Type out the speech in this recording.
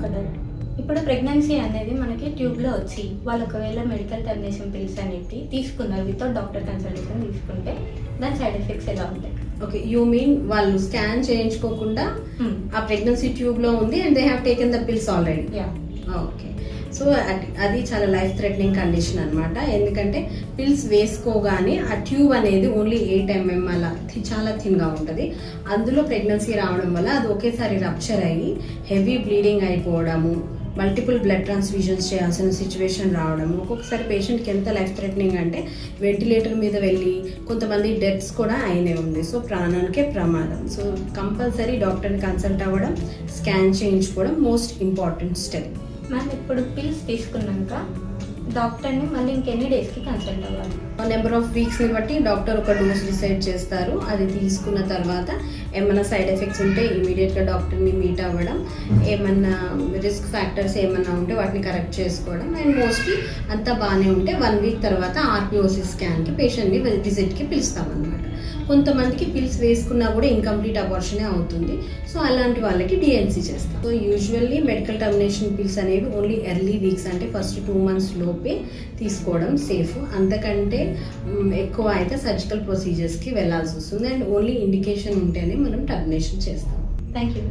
ఒక డౌట్ ఇప్పుడు ప్రెగ్నెన్సీ అనేది మనకి ట్యూబ్లో వచ్చి వాళ్ళు ఒకవేళ మెడికల్ టర్మినేషన్ పిల్స్ అనేవి తీసుకున్నారు వితౌట్ డాక్టర్ కన్సల్టేషన్ తీసుకుంటే దాని సైడ్ ఎఫెక్ట్స్ ఎలా ఉంటాయి? ఓకే యూ మీన్ వాళ్ళు స్కాన్ చేయించుకోకుండా ఆ ప్రెగ్నెన్సీ ట్యూబ్లో ఉంది and they have taken the pills already ya okay. So అది చాలా లైఫ్ థ్రెటనింగ్ కండిషన్ అనమాట ఎందుకంటే పిల్స్ వేసుకోగానే ఆ ట్యూబ్ అనేది ఓన్లీ ఎయిట్ ఎంఎం అలా థి- చాలా థిన్గా ఉంటుంది. అందులో ప్రెగ్నెన్సీ రావడం వల్ల అది ఒకేసారి రప్చర్ అయ్యి హెవీ బ్లీడింగ్ అయిపోవడము మల్టిపుల్ బ్లడ్ ట్రాన్స్ఫ్యూజన్స్ చేయాల్సిన సిచ్యువేషన్ రావడం ఒక్కొక్కసారి పేషెంట్కి ఎంత లైఫ్ థ్రెటనింగ్ అంటే వెంటిలేటర్ మీద వెళ్ళి కొంతమంది డెత్స్ కూడా అయినే ఉంది. సో ప్రాణానికే ప్రమాదం. సో కంపల్సరీ డాక్టర్ని కన్సల్ట్ అవ్వడం స్కాన్ చేయించుకోవడం మోస్ట్ ఇంపార్టెంట్ స్టెప్ మనం ఇప్పుడు పిల్స్ తీసుకున్నాక డాక్టర్ని మళ్ళీ ఇంకెన్ని డేస్కి కన్సల్ట్ అవ్వాలి? నెంబర్ ఆఫ్ వీక్స్ని బట్టి డాక్టర్ ఒక డోస్ డిసైడ్ చేస్తారు. అది తీసుకున్న తర్వాత ఏమైనా సైడ్ ఎఫెక్ట్స్ ఉంటే ఇమీడియట్గా డాక్టర్ని మీట్ అవ్వడం ఏమన్నా రిస్క్ ఫ్యాక్టర్స్ ఏమన్నా ఉంటే వాటిని కరెక్ట్ చేసుకోవడం. అండ్ మోస్ట్లీ అంతా బాగానే ఉంటే వన్ వీక్ తర్వాత ఆర్పిఓసి స్కాన్కి పేషెంట్ని విజిట్కి పిలుస్తాం కొంతమందికి పిల్స్ వేసుకున్నా కూడా ఇన్కంప్లీట్ అబార్షనే అవుతుంది. సో అలాంటి వాళ్ళకి డిఎన్సీ చేస్తాం. So usually medical termination pills అనేవి ఓన్లీ ఎర్లీ వీక్స్ అంటే ఫస్ట్ టూ మంత్స్ తీసుకోవడం సేఫ్ అంతకంటే ఎక్కువ అయితే సర్జికల్ ప్రొసీజర్స్కి వెళ్ళాల్సి వస్తుంది. అండ్ ఓన్లీ ఇండికేషన్ ఉంటేనే మనం టర్మినేషన్ చేస్తాం. Thank you